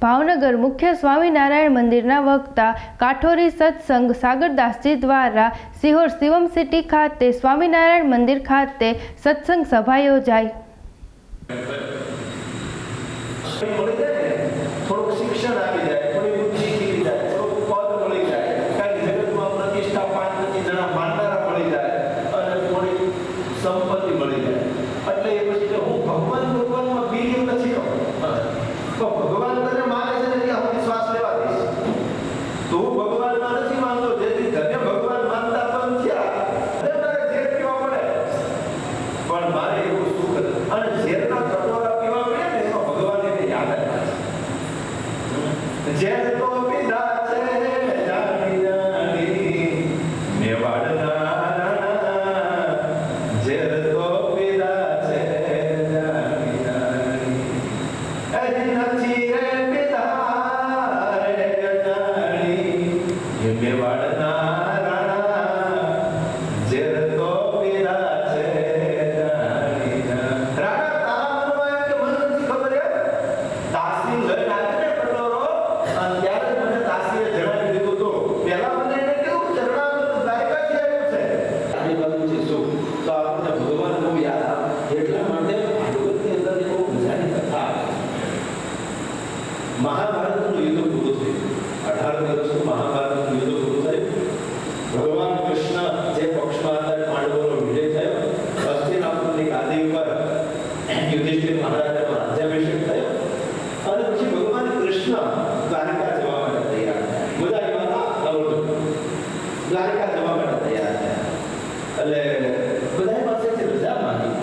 ભાવનગર મુખ્ય સ્વામિનારાયણ મંદિરના વક્તા કાઠોરી સત્સંગ સાગરદાસજી દ્વારા સિહોર શિવમ સિટી ખાતે સ્વામિનારાયણ મંદિર ખાતે સત્સંગ સભા યોજાઈ. એટલે બધા પાસેથી રજા માંગી.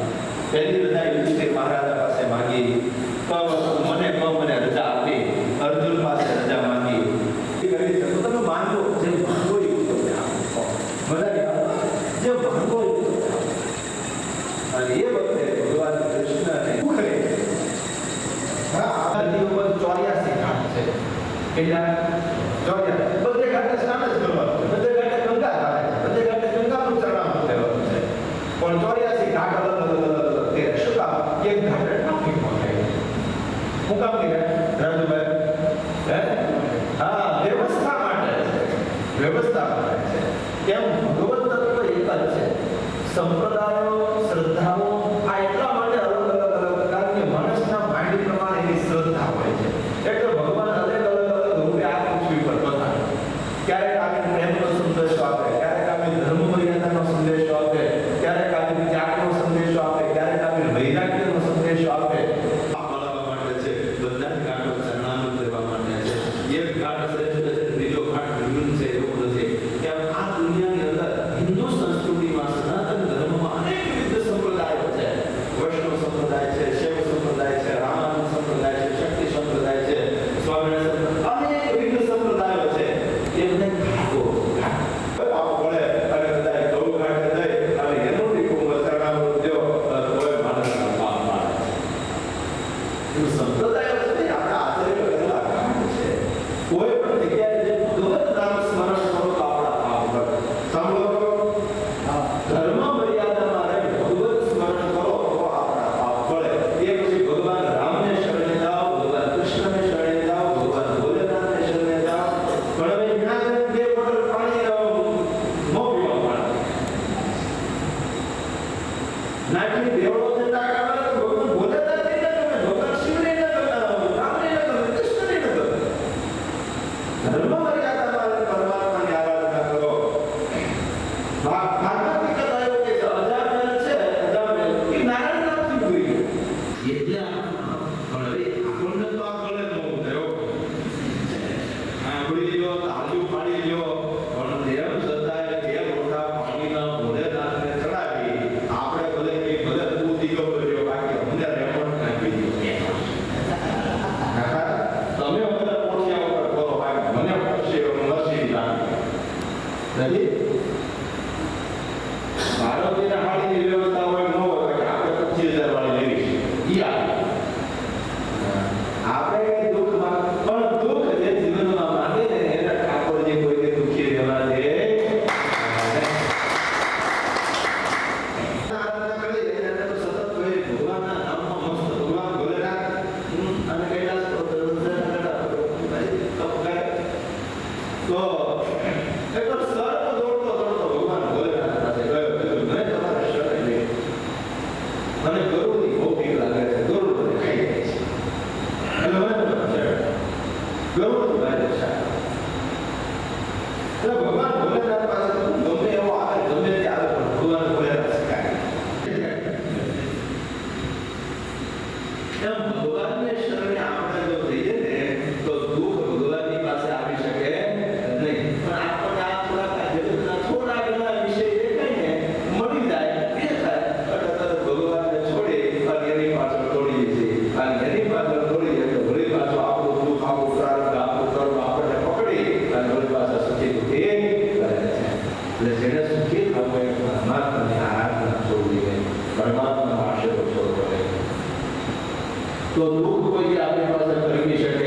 પહેલી રજા યુધિષ્ઠિર મહારાજા પાસે માંગી મને કહો મને રજા આપી. અર્જુન પાસે રજા માંગી. એ કહી જે માનવો એવું તમને જે માનવો અને એ વખતે ભગવાન કૃષ્ણને ઉખરે ચોર્યાસી ઘાટ છે. કેટલા Nadie de oro એને સુખી થવું એ પરમાત્માની આરાધના છોડવી નહીં પાસે ખરીદી શકે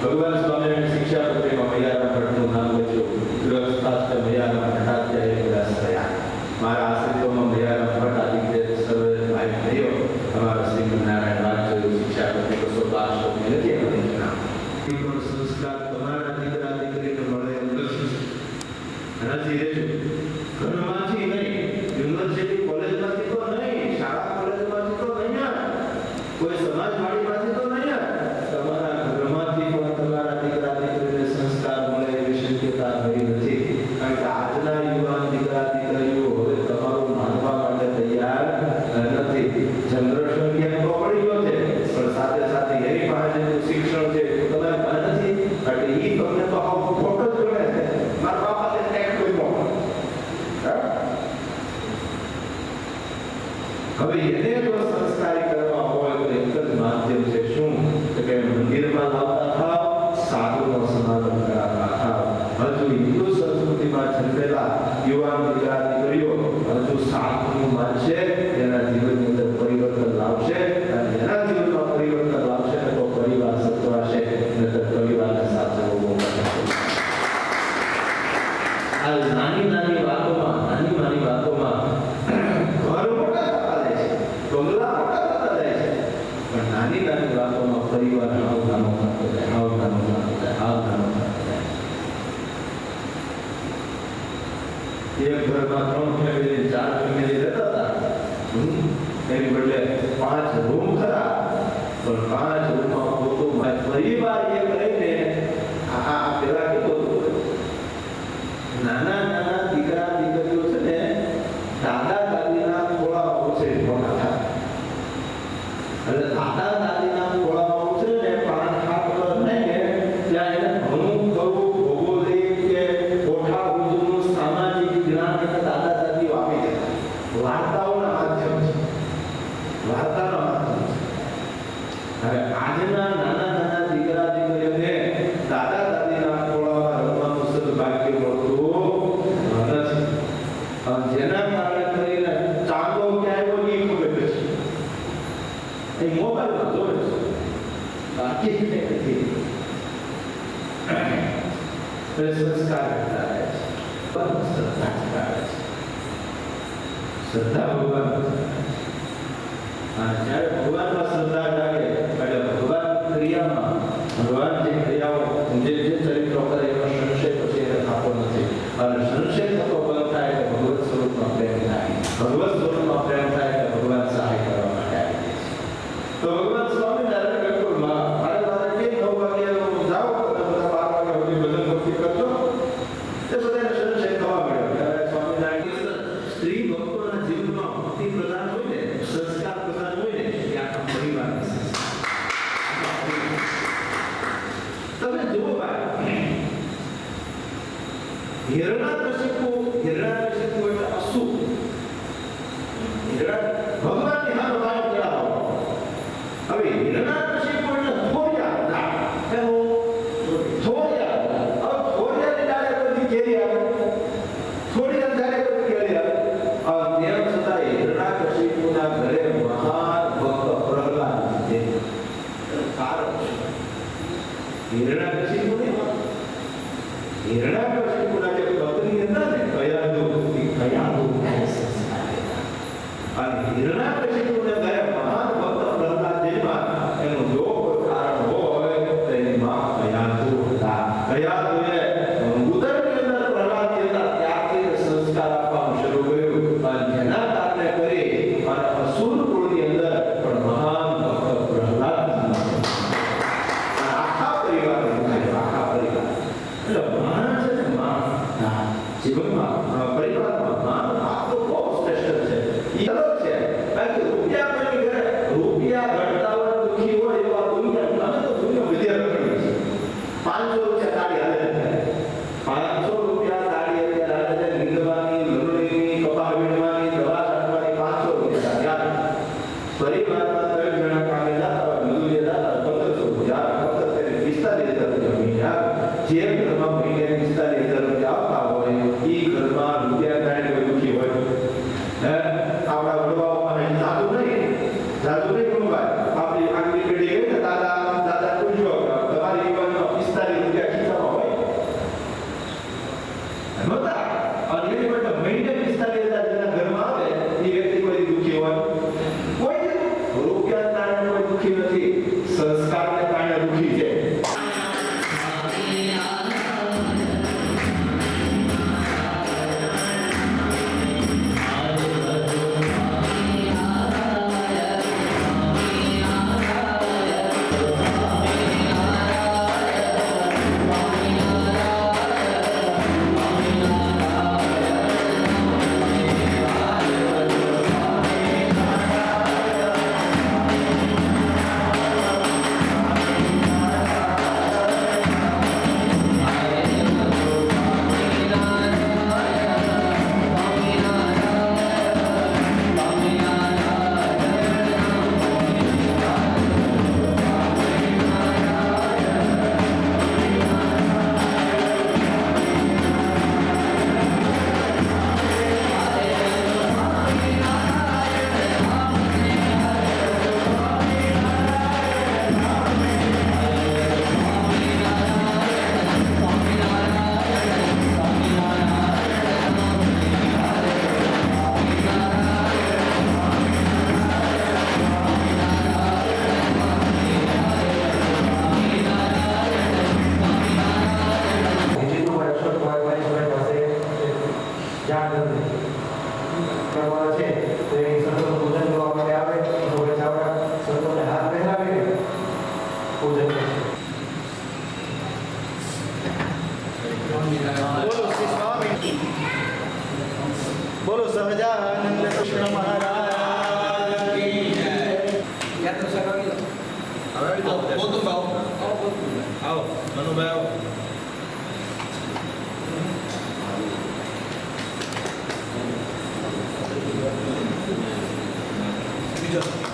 భగవాన్ స్వామి శిక్షా હવે એને જો સંસ્કાર કરવા હોય તો એક જ માધ્યમ છે શું કે મંદિરમાં લાવતા થાવ સાધુનો સમાગમ કરાવતા થાવ હજુ હિન્દુ સંસ્કૃતિમાં જન્મેલા યુવાન એક ઘરમાં ત્રણ ફેમિલી ચાર ફેમિલી રહેતા હતા. એની બદલે પાંચ રૂમ ખરા. પણ પાંચ રૂમમાં પોતું પરિવાર એક રહીને આ પેલા કીધો નાના નાના દીકરા, દીકરીઓ છે ને, દાદા, દાદીના થોડા ઓછે મોટા થાય. એટલે દાદા देखते थे तो संस्कार होता है परम श्रद्धा होता है શ્રદ્ધા ભગવાન જ્યારે ભગવાનમાં શ્રદ્ધા લાગે એટલે ભગવાન ક્રિયામાં ભગવાન જે ક્રિયાઓ જે જે ચરિત્રો કરે એનો સંશય પછી એને થતો નથી અને સંશય થતો બંધ થાય એટલે ભગવત સ્વરૂપમાં પ્રેમ થાય ભગવત Amen. Aleluia. Não é para a gente Kalau berdoa kepada Yesus satu lagi, satu lagi. Manuel.